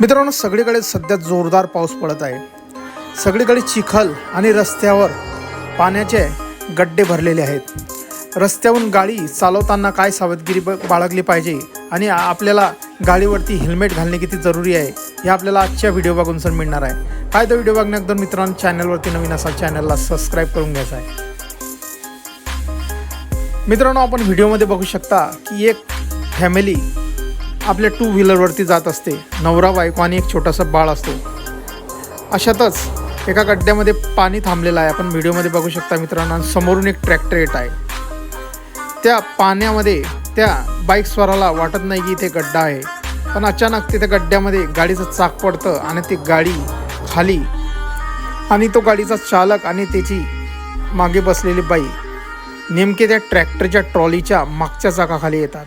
मित्रांनो सगळीकडे सध्या जोरदार पाऊस पडत आहे. सगळीकडे चिखल आणि रस्त्यावर पाण्याचे गड्डे भरलेले आहेत. रस्त्यावरून गाडी चालवताना काय सावधगिरी ब बाळगली पाहिजे आणि आपल्याला गाडीवरती हेल्मेट घालणे किती जरुरी आहे हे आपल्याला आजच्या व्हिडिओ बघून सर मिळणार आहे. काय तो व्हिडिओ बघण्याअगोदर मित्रांनो चॅनलवरती नवीन असा चॅनलला सबस्क्राईब करून घ्यायचा आहे मित्रांनो आपण व्हिडिओमध्ये बघू शकता की एक फॅमिली आपल्या टू व्हीलरवरती जात असते. नवरा बायको आणि एक छोटासा बाळ असतो. अशातच एका गड्ड्यामध्ये पाणी थांबलेलं आहे. आपण व्हिडिओमध्ये बघू शकता मित्रांनो समोरून एक ट्रॅक्टर येत आहे. त्या पाण्यामध्ये त्या बाईक स्वाराला वाटत नाही की इथे गड्डा आहे. पण अचानक तिथे गड्ड्यामध्ये गाडीचं चाक पडतं आणि ती गाडी खाली आणि तो गाडीचा चालक आणि त्याची मागे बसलेली बाई नेमके त्या ट्रॅक्टरच्या ट्रॉलीच्या मागच्या चाकाखाली येतात.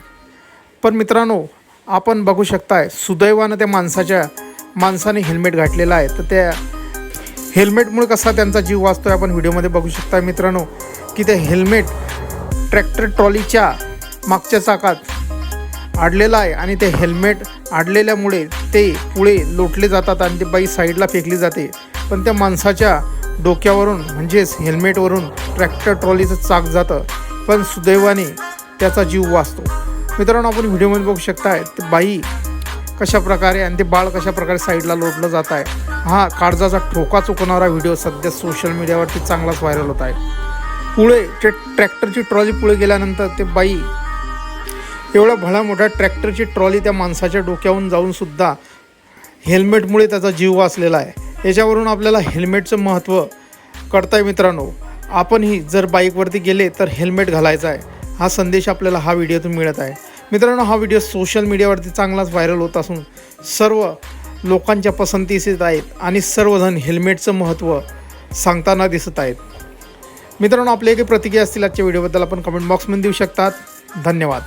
पण मित्रांनो आपण बघू शकताय सुदैवानं त्या माणसाच्या माणसाने हेल्मेट घातलेलं आहे. तर त्या हेल्मेटमुळे कसा त्यांचा जीव वाचतो आहे आपण व्हिडिओमध्ये बघू शकताय मित्रांनो की ते हेल्मेट ट्रॅक्टर ट्रॉलीच्या मागच्या चाकात अडलेलं आहे आणि ते हेल्मेट अडलेल्यामुळे ते पुढे लोटले जातात आणि ते बाई साईडला फेकली जाते. पण त्या माणसाच्या डोक्यावरून म्हणजेच हेल्मेटवरून ट्रॅक्टर ट्रॉलीचं चाक जातं. पण सुदैवाने त्याचा जीव वाचतो. मित्रांनो आपण व्हिडिओमध्ये बघू शकताय ते बाई कशा प्रकारे आणि ते बाळ कशा प्रकारे साईडला लोटलं जात आहे. हा काळजाचा ठोका चुकवणारा व्हिडिओ सध्या सोशल मीडियावरती चांगलाच व्हायरल होत आहे. पुढे ते ट्रॅक्टरची ट्रॉली पुढे गेल्यानंतर ते बाई एवढा भला मोठा ट्रॅक्टरची ट्रॉली त्या माणसाच्या डोक्यावरून जाऊन सुद्धा हेल्मेटमुळे त्याचा जीव वाचलेला आहे. याच्यावरून आपल्याला हेल्मेटचं महत्त्व कळतं आहे मित्रांनो. आपणही जर बाईकवरती गेले तर हेल्मेट घालायचा आहे. हा संदेश आपल्याला हा व्हिडिओतून मिळत आहे. मित्रांनो हा व्हिडिओ सोशल मीडियावरती चांगलाच व्हायरल होत असून सर्व लोकांच्या पसंतीस येत आहेत आणि सर्वजण हेल्मेटचं महत्त्व सांगताना दिसत आहेत. मित्रांनो आपल्या काही प्रतिक्रिया असतील आजच्या व्हिडिओबद्दल आपण कमेंट बॉक्समध्ये देऊ शकतात. धन्यवाद.